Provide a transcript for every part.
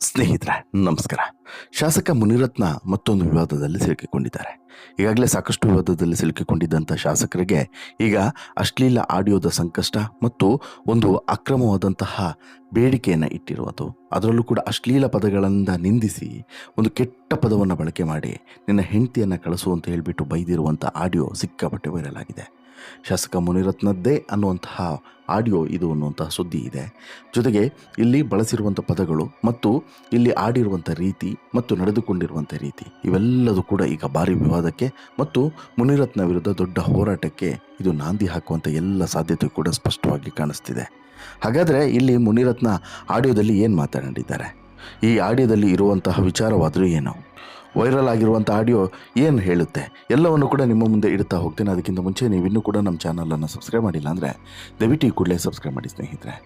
ಸ್ನೇಹಿತರೆ, ನಮಸ್ಕಾರ. ಶಾಸಕ ಮುನಿರತ್ನ ಮತ್ತೊಂದು ವಿವಾದದಲ್ಲಿ ಸಿಲುಕಿಕೊಂಡಿದ್ದಾರೆ. ಈಗಾಗಲೇ ಸಾಕಷ್ಟು ವಿವಾದದಲ್ಲಿ ಸಿಲುಕಿಕೊಂಡಿದ್ದಂಥ ಶಾಸಕರಿಗೆ ಈಗ ಅಶ್ಲೀಲ ಆಡಿಯೋದ ಸಂಕಷ್ಟ ಮತ್ತು ಒಂದು ಅಕ್ರಮವಾದಂತಹ ಬೇಡಿಕೆಯನ್ನು ಇಟ್ಟಿರುವುದು. ಅದರಲ್ಲೂ ಕೂಡ ಅಶ್ಲೀಲ ಪದಗಳಿಂದ ನಿಂದಿಸಿ ಒಂದು ಕೆಟ್ಟ ಪದವನ್ನು ಬಳಕೆ ಮಾಡಿ ನಿನ್ನ ಹೆಂಡತಿಯನ್ನು ಕಳಿಸು ಅಂತ ಹೇಳಿಬಿಟ್ಟು ಬೈದಿರುವಂಥ ಆಡಿಯೋ ಸಿಕ್ಕಾಪಟ್ಟೆ ವೈರಲ್ ಆಗಿದೆ. ಶಾಸಕ ಮುನಿರತ್ನದ್ದೇ ಅನ್ನುವಂತಹ ಆಡಿಯೋ ಇದು ಅನ್ನುವಂತಹ ಸುದ್ದಿ ಇದೆ. ಜೊತೆಗೆ ಇಲ್ಲಿ ಬಳಸಿರುವಂಥ ಪದಗಳು ಮತ್ತು ಇಲ್ಲಿ ಆಡಿರುವಂಥ ರೀತಿ ಮತ್ತು ನಡೆದುಕೊಂಡಿರುವಂಥ ರೀತಿ ಇವೆಲ್ಲದೂ ಕೂಡ ಈಗ ಭಾರಿ ವಿವಾದಕ್ಕೆ ಮತ್ತು ಮುನಿರತ್ನ ವಿರುದ್ಧ ದೊಡ್ಡ ಹೋರಾಟಕ್ಕೆ ಇದು ನಾಂದಿ ಹಾಕುವಂಥ ಎಲ್ಲ ಸಾಧ್ಯತೆ ಕೂಡ ಸ್ಪಷ್ಟವಾಗಿ ಕಾಣಿಸ್ತಿದೆ. ಹಾಗಾದರೆ ಇಲ್ಲಿ ಮುನಿರತ್ನ ಆಡಿಯೋದಲ್ಲಿ ಏನು ಮಾತನಾಡಿದ್ದಾರೆ? ಈ ಆಡಿಯೋದಲ್ಲಿ ಇರುವಂತಹ ವಿಚಾರವಾದರೂ ಏನು? ವೈರಲ್ ಆಗಿರುವಂಥ ಆಡಿಯೋ ಏನು ಹೇಳುತ್ತೆ ಎಲ್ಲವನ್ನು ಕೂಡ ನಿಮ್ಮ ಮುಂದೆ ಇಡ್ತಾ ಹೋಗ್ತೇನೆ. ಅದಕ್ಕಿಂತ ಮುಂಚೆ ನೀವು ಇನ್ನೂ ಕೂಡ ನಮ್ಮ ಚಾನಲನ್ನು ಸಬ್ಸ್ಕ್ರೈಬ್ ಮಾಡಿಲ್ಲ ಅಂದರೆ ದಯವಿಟ್ಟು ಕೂಡಲೇ ಸಬ್ಸ್ಕ್ರೈಬ್ ಮಾಡಿ ಸ್ನೇಹಿತರೆ.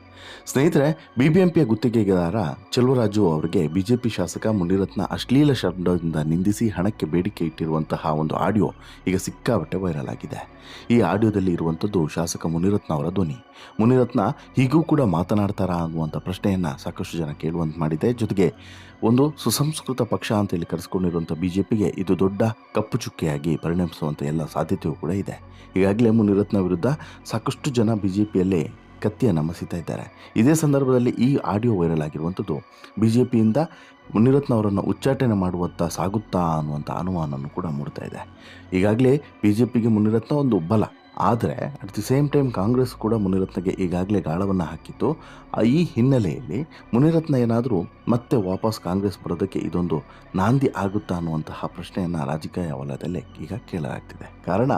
ಸ್ನೇಹಿತರೆ ಬಿ ಬಿ ಎಂ ಪಿಯ ಗುತ್ತಿಗೆದಾರ ಚೆಲುವರಾಜು ಅವರಿಗೆ ಬಿ ಜೆ ಪಿ ಶಾಸಕ ಮುನಿರತ್ನ ಅಶ್ಲೀಲ ಶಬ್ದದಿಂದ ನಿಂದಿಸಿ ಹಣಕ್ಕೆ ಬೇಡಿಕೆ ಇಟ್ಟಿರುವಂತಹ ಒಂದು ಆಡಿಯೋ ಈಗ ಸಿಕ್ಕಾಪಟ್ಟೆ ವೈರಲ್ ಆಗಿದೆ. ಈ ಆಡಿಯೋದಲ್ಲಿ ಇರುವಂಥದ್ದು ಶಾಸಕ ಮುನಿರತ್ನ ಅವರ ಧ್ವನಿ. ಮುನಿರತ್ನ ಹೀಗೂ ಕೂಡ ಮಾತನಾಡ್ತಾರಾ ಅನ್ನುವಂಥ ಪ್ರಶ್ನೆಯನ್ನು ಸಾಕಷ್ಟು ಜನ ಕೇಳುವಂತೆ ಮಾಡಿದೆ. ಜೊತೆಗೆ ಒಂದು ಸುಸಂಸ್ಕೃತ ಪಕ್ಷ ಅಂತೇಳಿ ಕರೆಸ್ಕೊಂಡಿರುವಂಥ ಬಿ ಜೆ ಪಿಗೆ ಇದು ದೊಡ್ಡ ಕಪ್ಪು ಚುಕ್ಕೆಯಾಗಿ ಪರಿಣಮಿಸುವಂಥ ಎಲ್ಲ ಸಾಧ್ಯತೆಯೂ ಕೂಡ ಇದೆ. ಈಗಾಗಲೇ ಮುನಿರತ್ನ ವಿರುದ್ಧ ಸಾಕಷ್ಟು ಜನ ಬಿ ಜೆ ಪಿಯಲ್ಲಿ ಕತ್ತಿಯನ್ನು ಮಸಿತಾ ಇದ್ದಾರೆ. ಇದೇ ಸಂದರ್ಭದಲ್ಲಿ ಈ ಆಡಿಯೋ ವೈರಲ್ ಆಗಿರುವಂಥದ್ದು ಬಿ ಜೆ ಪಿಯಿಂದ ಮುನಿರತ್ನ ಅವರನ್ನು ಉಚ್ಚಾಟನೆ ಮಾಡುವತ್ತ ಸಾಗುತ್ತಾ ಅನ್ನುವಂಥ ಅನುಮಾನವನ್ನು ಕೂಡ ಮೂಡ್ತಾ ಇದೆ. ಈಗಾಗಲೇ ಬಿ ಜೆ ಪಿಗೆ ಮುನಿರತ್ನ ಒಂದು ಬಲ. ಆದರೆ at the same time Congress ಕೂಡ ಮುನಿರತ್ನಗೆ ಈಗಾಗಲೇ ಗಾಳವನ್ನು ಹಾಕಿತ್ತು. ಈ ಹಿನ್ನೆಲೆಯಲ್ಲಿ ಮುನಿರತ್ನ ಏನಾದರೂ ಮತ್ತೆ ವಾಪಸ್ ಕಾಂಗ್ರೆಸ್ ಬರೋದಕ್ಕೆ ಇದೊಂದು ನಾಂದಿ ಆಗುತ್ತಾ ಅನ್ನುವಂತಹ ಪ್ರಶ್ನೆಯನ್ನು ರಾಜಕೀಯ ವಲಯದಲ್ಲಿ ಈಗ ಕೇಳಲಾಗ್ತಿದೆ. ಕಾರಣ,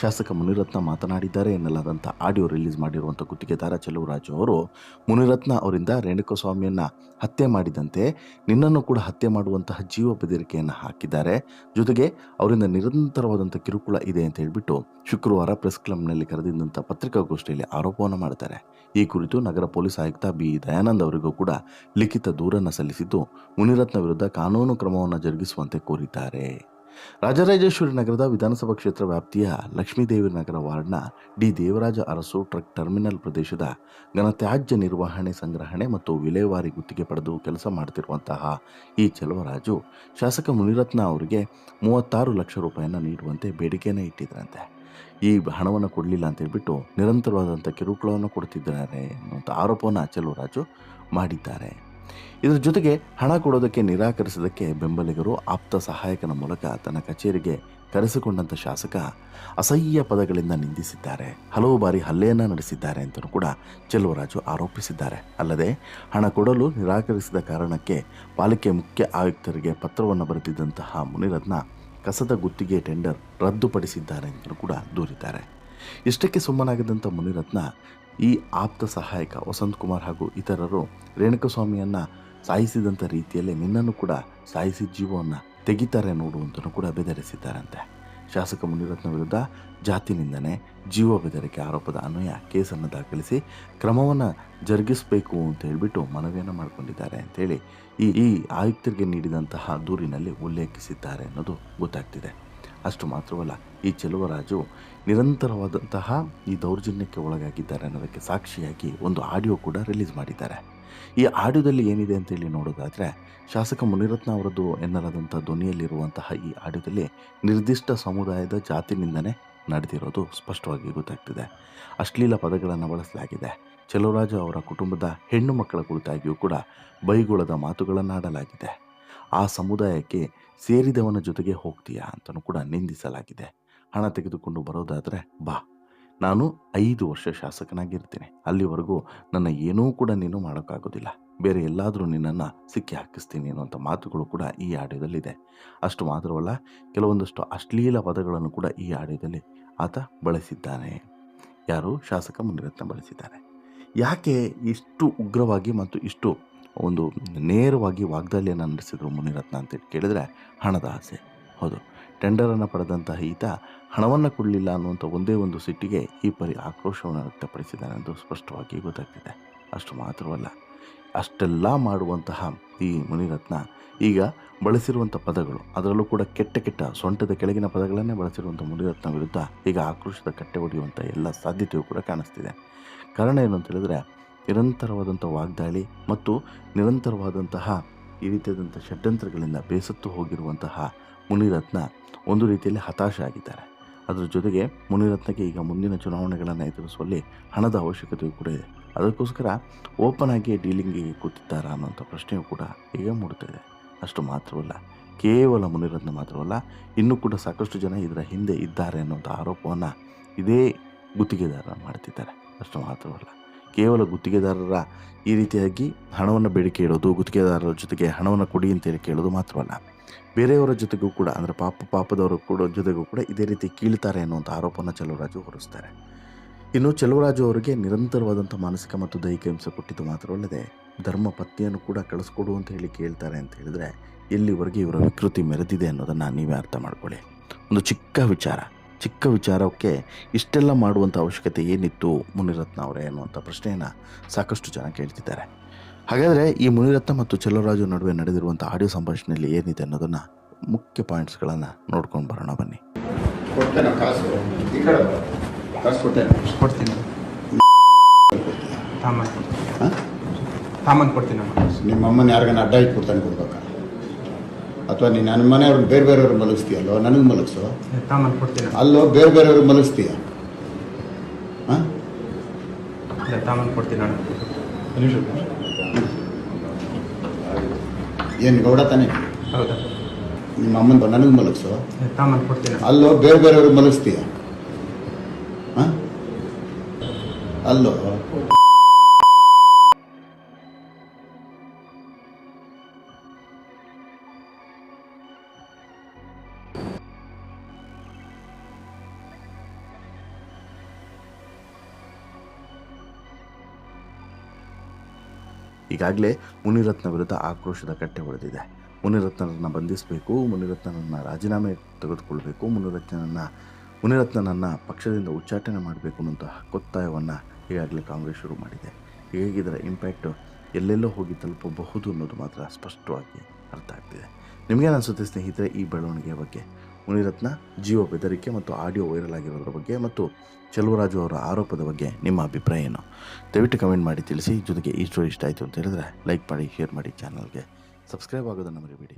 ಶಾಸಕ ಮುನಿರತ್ನ ಮಾತನಾಡಿದ್ದಾರೆ ಎನ್ನಲಾದಂಥ ಆಡಿಯೋ ರಿಲೀಸ್ ಮಾಡಿರುವಂಥ ಗುತ್ತಿಗೆದಾರ ಚೆಲುವರಾಜು ಅವರು, ಮುನಿರತ್ನ ಅವರಿಂದ ರೇಣುಕಸ್ವಾಮಿಯನ್ನು ಹತ್ಯೆ ಮಾಡಿದಂತೆ ನಿನ್ನನ್ನು ಕೂಡ ಹತ್ಯೆ ಮಾಡುವಂತಹ ಜೀವ ಬೆದರಿಕೆಯನ್ನು ಹಾಕಿದ್ದಾರೆ. ಜೊತೆಗೆ ಅವರಿಂದ ನಿರಂತರವಾದಂಥ ಕಿರುಕುಳ ಇದೆ ಅಂತ ಹೇಳಿಬಿಟ್ಟು ಶುಕ್ರವಾರ ಪ್ರೆಸ್ ಕ್ಲಬ್ನಲ್ಲಿ ಕರೆದಿದ್ದಂಥ ಪತ್ರಿಕಾಗೋಷ್ಠಿಯಲ್ಲಿ ಆರೋಪವನ್ನು ಮಾಡ್ತಾರೆ. ಈ ಕುರಿತು ನಗರ ಪೊಲೀಸ್ ಆಯುಕ್ತ ಬಿ. ದಯಾನಂದ್ ಅವರಿಗೂ ಕೂಡ ಲಿಖಿತ ದೂರನ್ನು ಸಲ್ಲಿಸಿದ್ದು ಮುನಿರತ್ನ ವಿರುದ್ಧ ಕಾನೂನು ಕ್ರಮವನ್ನು ಜರುಗಿಸುವಂತೆ ಕೋರಿದ್ದಾರೆ. ರಾಜರಾಜೇಶ್ವರಿ ನಗರದ ವಿಧಾನಸಭಾ ಕ್ಷೇತ್ರ ವ್ಯಾಪ್ತಿಯ ಲಕ್ಷ್ಮೀದೇವಿ ನಗರ ವಾರ್ಡ್ನ D. Devaraja Arasu truck terminal ಪ್ರದೇಶದ ಘನತ್ಯಾಜ್ಯ ನಿರ್ವಹಣೆ ಸಂಗ್ರಹಣೆ ಮತ್ತು ವಿಲೇವಾರಿ ಗುತ್ತಿಗೆ ಪಡೆದು ಕೆಲಸ ಮಾಡುತ್ತಿರುವಂತಹ ಈ ಚೆಲುವರಾಜು ಶಾಸಕ ಮುನಿರತ್ನ ಅವರಿಗೆ ಮೂವತ್ತಾರು ಲಕ್ಷ ರೂಪಾಯಿಯನ್ನು ನೀಡುವಂತೆ ಬೇಡಿಕೆಯನ್ನು ಇಟ್ಟಿದ್ರಂತೆ. ಈ ಹಣವನ್ನು ಕೊಡಲಿಲ್ಲ ಅಂತ ಹೇಳ್ಬಿಟ್ಟು ನಿರಂತರವಾದಂಥ ಕಿರುಕುಳವನ್ನು ಕೊಡ್ತಿದ್ದಾರೆ ಅನ್ನುವಂಥ ಆರೋಪವನ್ನು ಚೆಲುವರಾಜು ಮಾಡಿದ್ದಾರೆ. ಇದರ ಜೊತೆಗೆ ಹಣ ಕೊಡೋದಕ್ಕೆ ನಿರಾಕರಿಸೋದಕ್ಕೆ ಬೆಂಬಲಿಗರು ಆಪ್ತ ಸಹಾಯಕನ ಮೂಲಕ ತನ್ನ ಕಚೇರಿಗೆ ಕರೆಸಿಕೊಂಡಂಥ ಶಾಸಕ ಅಸಹ್ಯ ಪದಗಳಿಂದ ನಿಂದಿಸಿದ್ದಾರೆ. ಹಲವು ಬಾರಿ ಹಲ್ಲೆಯನ್ನು ನಡೆಸಿದ್ದಾರೆ ಅಂತಲೂ ಕೂಡ ಚೆಲುವರಾಜು ಆರೋಪಿಸಿದ್ದಾರೆ. ಅಲ್ಲದೆ ಹಣ ಕೊಡಲು ನಿರಾಕರಿಸಿದ ಕಾರಣಕ್ಕೆ ಪಾಲಿಕೆ ಮುಖ್ಯ ಆಯುಕ್ತರಿಗೆ ಪತ್ರವನ್ನು ಬರೆದಿದ್ದಂತಹ ಮುನಿರತ್ನ ಕಸದ ಗುತ್ತಿಗೆ ಟೆಂಡರ್ ರದ್ದುಪಡಿಸಿದ್ದಾರೆ ಅಂತಲೂ ಕೂಡ ದೂರಿದ್ದಾರೆ. ಇಷ್ಟಕ್ಕೆ ಸುಮ್ಮನಾಗಿದ್ದಂಥ ಮುನಿರತ್ನ ಈ ಆಪ್ತ ಸಹಾಯಕ ವಸಂತ್ ಕುಮಾರ್ ಹಾಗೂ ಇತರರು ರೇಣುಕಸ್ವಾಮಿಯನ್ನು ಸಾಯಿಸಿದಂಥ ರೀತಿಯಲ್ಲೇ ನಿನ್ನನ್ನು ಕೂಡ ಸಾಯಿಸಿ ಜೀವವನ್ನು ತೆಗಿತಾರೆ ನೋಡುವಂತನೂ ಕೂಡ ಬೆದರಿಸಿದ್ದಾರಂತೆ. ಶಾಸಕ ಮುನಿರತ್ನ ವಿರುದ್ಧ ಜಾತಿ ನಿಂದನೆ, ಜೀವ ಬೆದರಿಕೆ ಆರೋಪದ ಅನ್ವಯ ಕೇಸನ್ನು ದಾಖಲಿಸಿ ಕ್ರಮವನ್ನು ಜರುಗಿಸಬೇಕು ಅಂತ ಹೇಳಿಬಿಟ್ಟು ಮನವಿಯನ್ನು ಮಾಡಿಕೊಂಡಿದ್ದಾರೆ ಅಂತೇಳಿ ಈ ಈ ಆಯುಕ್ತರಿಗೆ ನೀಡಿದಂತಹ ದೂರಿನಲ್ಲಿ ಉಲ್ಲೇಖಿಸಿದ್ದಾರೆ ಅನ್ನೋದು ಗೊತ್ತಾಗ್ತಿದೆ. ಅಷ್ಟು ಮಾತ್ರವಲ್ಲ, ಈ ಚೆಲುವರಾಜು ನಿರಂತರವಾದಂತಹ ಈ ದೌರ್ಜನ್ಯಕ್ಕೆ ಒಳಗಾಗಿದ್ದಾರೆ ಅನ್ನೋದಕ್ಕೆ ಸಾಕ್ಷಿಯಾಗಿ ಒಂದು ಆಡಿಯೋ ಕೂಡ ರಿಲೀಸ್ ಮಾಡಿದ್ದಾರೆ. ಈ ಆಡಿಯೋದಲ್ಲಿ ಏನಿದೆ ಅಂತೇಳಿ ನೋಡೋದಾದರೆ, ಶಾಸಕ ಮುನಿರತ್ನ ಅವರದ್ದು ಎನ್ನಲಾದಂಥ ಧ್ವನಿಯಲ್ಲಿರುವಂತಹ ಈ ಆಡಿಯೋದಲ್ಲಿ ನಿರ್ದಿಷ್ಟ ಸಮುದಾಯದ ಜಾತಿನಿಂದನೇ ನಡೆದಿರೋದು ಸ್ಪಷ್ಟವಾಗಿ ಗೊತ್ತಾಗ್ತಿದೆ. ಅಶ್ಲೀಲ ಪದಗಳನ್ನು ಬಳಸಲಾಗಿದೆ. ಚೆಲುವರಾಜು ಅವರ ಕುಟುಂಬದ ಹೆಣ್ಣು ಮಕ್ಕಳ ಕುರಿತಾಗಿಯೂ ಕೂಡ ಬೈಗುಳದ ಮಾತುಗಳನ್ನಾಡಲಾಗಿದೆ. ಆ ಸಮುದಾಯಕ್ಕೆ ಸೇರಿದವನ ಜೊತೆಗೆ ಹೋಗ್ತೀಯಾ ಅಂತಲೂ ಕೂಡ ನಿಂದಿಸಲಾಗಿದೆ. ಹಣ ತೆಗೆದುಕೊಂಡು ಬರೋದಾದರೆ ಬಾ. ನಾನು ಐದು ವರ್ಷ ಶಾಸಕನಾಗಿರ್ತೀನಿ. ಅಲ್ಲಿವರೆಗೂ ನನ್ನ ಏನೂ ಕೂಡ ನೀನು ಮಾಡೋಕ್ಕಾಗೋದಿಲ್ಲ. ಬೇರೆ ಎಲ್ಲಾದರೂ ನಿನ್ನನ್ನು ಸಿಕ್ಕಿ ಹಾಕಿಸ್ತೀನಿ ಅನ್ನುವಂಥ ಮಾತುಗಳು ಕೂಡ ಈ ಆಡಿಯೋದಲ್ಲಿದೆ. ಅಷ್ಟು ಮಾತ್ರವಲ್ಲ, ಕೆಲವೊಂದಷ್ಟು ಅಶ್ಲೀಲ ಪದಗಳನ್ನು ಕೂಡ ಈ ಆಡಿಯೋದಲ್ಲಿ ಆತ ಬಳಸಿದ್ದಾನೆ. ಯಾರು? ಶಾಸಕ ಮುನಿರತ್ನ ಬಳಸಿದ್ದಾರೆ. ಯಾಕೆ ಇಷ್ಟು ಉಗ್ರವಾಗಿ ಮತ್ತು ಇಷ್ಟು ಒಂದು ನೇರವಾಗಿ ವಾಗ್ದಾಳಿಯನ್ನು ನಡೆಸಿದ್ರು ಮುನಿರತ್ನ ಅಂತೇಳಿ. ಕೇಳಿದರೆ ಹಣದ ಆಸೆ. ಹೌದು. ಟೆಂಡರನ್ನು ಪಡೆದಂತಹ ಈತ ಹಣವನ್ನು ಕೊಡಲಿಲ್ಲ ಅನ್ನುವಂಥ ಒಂದೇ ಒಂದು ಸಿಟ್ಟಿಗೆ ಈ ಪರಿ ಆಕ್ರೋಶವನ್ನು ವ್ಯಕ್ತಪಡಿಸಿದ್ದಾನೆ ಎಂದು ಸ್ಪಷ್ಟವಾಗಿ ಗೊತ್ತಾಗ್ತಿದೆ. ಅಷ್ಟು ಮಾತ್ರವಲ್ಲ, ಅಷ್ಟೆಲ್ಲ ಮಾಡುವಂತಹ ಈ ಮುನಿರತ್ನ ಈಗ ಬಳಸಿರುವಂಥ ಪದಗಳು, ಅದರಲ್ಲೂ ಕೂಡ ಕೆಟ್ಟ ಕೆಟ್ಟ ಸೊಂಟದ ಕೆಳಗಿನ ಪದಗಳನ್ನೇ ಬಳಸಿರುವಂಥ ಮುನಿರತ್ನ ವಿರುದ್ಧ ಈಗ ಆಕ್ರೋಶದ ಕಟ್ಟೆ ಹೊಡೆಯುವಂಥ ಎಲ್ಲ ಸಾಧ್ಯತೆಯೂ ಕೂಡ ಕಾಣಿಸ್ತಿದೆ. ಕಾರಣ ಏನು ಅಂತ ಹೇಳಿದ್ರೆ ನಿರಂತರವಾದಂಥ ವಾಗ್ದಾಳಿ ಮತ್ತು ನಿರಂತರವಾದಂತಹ ಈ ರೀತಿಯಾದಂಥ ಷಡ್ಯಂತ್ರಗಳಿಂದ ಬೇಸತ್ತು ಹೋಗಿರುವಂತಹ ಮುನಿರತ್ನ ಒಂದು ರೀತಿಯಲ್ಲಿ ಹತಾಶ ಆಗಿದ್ದಾರೆ. ಅದರ ಜೊತೆಗೆ ಮುನಿರತ್ನಕ್ಕೆ ಈಗ ಮುಂದಿನ ಚುನಾವಣೆಗಳನ್ನು ಎದುರಿಸುವಲ್ಲಿ ಹಣದ ಅವಶ್ಯಕತೆಯೂ ಕೂಡ ಇದೆ. ಅದಕ್ಕೋಸ್ಕರ ಓಪನ್ ಆಗಿ ಡೀಲಿಂಗಿಗೆ ಕೂತಿದ್ದಾರಾ ಅನ್ನೋಂಥ ಪ್ರಶ್ನೆಯೂ ಕೂಡ ಈಗ ಮೂಡುತ್ತಿದೆ. ಅಷ್ಟು ಮಾತ್ರವಲ್ಲ, ಕೇವಲ ಮುನಿರತ್ನ ಮಾತ್ರವಲ್ಲ, ಇನ್ನೂ ಕೂಡ ಸಾಕಷ್ಟು ಜನ ಇದರ ಹಿಂದೆ ಇದ್ದಾರೆ ಅನ್ನೋಂಥ ಆರೋಪವನ್ನು ಇದೇ ಗುತ್ತಿಗೆದಾರ ಮಾಡ್ತಿದ್ದಾರೆ. ಅಷ್ಟು ಮಾತ್ರವಲ್ಲ. ಕೇವಲ ಗುತ್ತಿಗೆದಾರರ ಈ ರೀತಿಯಾಗಿ ಹಣವನ್ನು ಬೇಡಿಕೆ ಇಡೋದು, ಗುತ್ತಿಗೆದಾರರ ಜೊತೆಗೆ ಹಣವನ್ನು ಕೊಡಿ ಅಂತೇಳಿ ಕೇಳೋದು ಮಾತ್ರವಲ್ಲ, ಬೇರೆಯವರ ಜೊತೆಗೂ ಕೂಡ, ಅಂದರೆ ಪಾಪ, ಪಾಪದವರು ಕೂಡ, ಜೊತೆಗೂ ಕೂಡ ಇದೇ ರೀತಿ ಕೀಳ್ತಾರೆ ಅನ್ನುವಂಥ ಆರೋಪವನ್ನು ಚೆಲುವರಾಜು ಹೊರಿಸ್ತಾರೆ. ಇನ್ನು ಚೆಲುವರಾಜು ಅವರಿಗೆ ನಿರಂತರವಾದಂಥ ಮಾನಸಿಕ ಮತ್ತು ದೈಹಿಕ ಹಿಂಸೆ ಕೊಟ್ಟಿದ್ದು ಮಾತ್ರವಲ್ಲದೆ ಧರ್ಮ ಪತ್ನಿಯನ್ನು ಕೂಡ ಕಳಿಸ್ಕೊಡು ಅಂತ ಹೇಳಿ ಕೇಳ್ತಾರೆ ಅಂತ ಹೇಳಿದರೆ ಎಲ್ಲಿವರೆಗೆ ಇವರ ವಿಕೃತಿ ಮೆರೆದಿದೆ ಅನ್ನೋದನ್ನು ನೀವೇ ಅರ್ಥ ಮಾಡ್ಕೊಳ್ಳಿ. ಒಂದು ಚಿಕ್ಕ ವಿಚಾರ. ಚಿಕ್ಕ ವಿಚಾರಕ್ಕೆ ಇಷ್ಟೆಲ್ಲ ಮಾಡುವಂಥ ಅವಶ್ಯಕತೆ ಏನಿತ್ತು ಮುನಿರತ್ನ ಅವರೇ ಅನ್ನುವಂಥ ಪ್ರಶ್ನೆಯನ್ನು ಸಾಕಷ್ಟು ಜನ ಕೇಳ್ತಿದ್ದಾರೆ. ಹಾಗಾದರೆ ಈ ಮುನಿರತ್ನ ಮತ್ತು ಚೆಲ್ಲರಾಜು ನಡುವೆ ನಡೆದಿರುವಂಥ ಆಡಿಯೋ ಸಂಭಾಷಣೆಯಲ್ಲಿ ಏನಿದೆ ಅನ್ನೋದನ್ನು ಮುಖ್ಯ ಪಾಯಿಂಟ್ಸ್ಗಳನ್ನು ನೋಡ್ಕೊಂಡು ಬರೋಣ ಬನ್ನಿ. ಕೊಡ್ತೇನೆ. ಕೊಡ್ತೀನಿ. ತಾಮನ್ ಹಾಂ? ತಾಮನ್ ಕೊಡ್ತೀನಿ ಅಮ್ಮ. ನಿಮ್ಮ ಅಮ್ಮನ ಯಾರಿಗಾನ ಅಡ್ಡ ಇಟ್ಕೊಡ್ತಾನೆ ಕೊಡ್ಬೇಕಾ? ಅಥವಾ ನೀನು ನನ್ನ ಮನೆಯವ್ರನ್ನ ಬೇರೆ ಬೇರೆಯವ್ರು ಮಲಗಿಸ್ತೀಯಲ್ಲೋ ನನಗೆ ಮಲಗಿಸು? ಅಲ್ಲೋ ಬೇರೆ ಬೇರೆಯವ್ರಿಗೆ ಮಲಗಿಸ್ತೀಯ? ಹಾಂ? ಏನು ಗೌಡ ತಾನೆ? ಹೌದಾ? ನಿಮ್ಮ ಅಮ್ಮನ ನನಗೆ ಮಲಗಿಸು? ಅಲ್ಲೋ ಬೇರೆ ಬೇರೆಯವ್ರಿಗೆ ಮಲಗಿಸ್ತೀಯ? ಹಾಂ? ಅಲ್ಲೋ? ಈಗಾಗಲೇ ಮುನಿರತ್ನ ವಿರುದ್ಧ ಆಕ್ರೋಶದ ಕಟ್ಟೆ ಹೊಡೆದಿದೆ. ಮುನಿರತ್ನರನ್ನು ಬಂಧಿಸಬೇಕು, ಮುನಿರತ್ನರನ್ನು ರಾಜೀನಾಮೆ ತೆಗೆದುಕೊಳ್ಬೇಕು ಮುನಿರತ್ನನನ್ನು ಮುನಿರತ್ನನನ್ನು ಪಕ್ಷದಿಂದ ಉಚ್ಚಾಟನೆ ಮಾಡಬೇಕು ಅನ್ನೋಂತಹ ಕೊತ್ತಾಯವನ್ನು ಈಗಾಗಲೇ ಕಾಂಗ್ರೆಸ್ ಶುರು ಮಾಡಿದೆ. ಹೀಗಾಗಿ ಇದರ ಇಂಪ್ಯಾಕ್ಟು ಎಲ್ಲೆಲ್ಲೋ ಹೋಗಿ ತಲುಪಬಹುದು ಅನ್ನೋದು ಮಾತ್ರ ಸ್ಪಷ್ಟವಾಗಿ ಅರ್ಥ ಆಗ್ತಿದೆ. ನಿಮಗೇನು ಅನಿಸುತ್ತೆ ಸ್ನೇಹಿತರೆ ಈ ಬೆಳವಣಿಗೆಯ ಬಗ್ಗೆ? ಮುನಿರತ್ನ ಜೀವ ಬೆದರಿಕೆ ಮತ್ತು ಆಡಿಯೋ ವೈರಲ್ ಆಗಿರೋದ್ರ ಬಗ್ಗೆ ಮತ್ತು ಚೆಲುವರಾಜು ಅವರ ಆರೋಪದ ಬಗ್ಗೆ ನಿಮ್ಮ ಅಭಿಪ್ರಾಯ ಏನು? ದಯವಿಟ್ಟು ಕಮೆಂಟ್ ಮಾಡಿ ತಿಳಿಸಿ. ಜೊತೆಗೆ ಈ ಸ್ಟೋರಿ ಇಷ್ಟ ಆಯಿತು ಅಂತ ಹೇಳಿದ್ರೆ ಲೈಕ್ ಮಾಡಿ ಶೇರ್ ಮಾಡಿ ಚಾನಲ್ಗೆ ಸಬ್ಸ್ಕ್ರೈಬ್ ಆಗೋದನ್ನು ಮರಿಬೇಡಿ.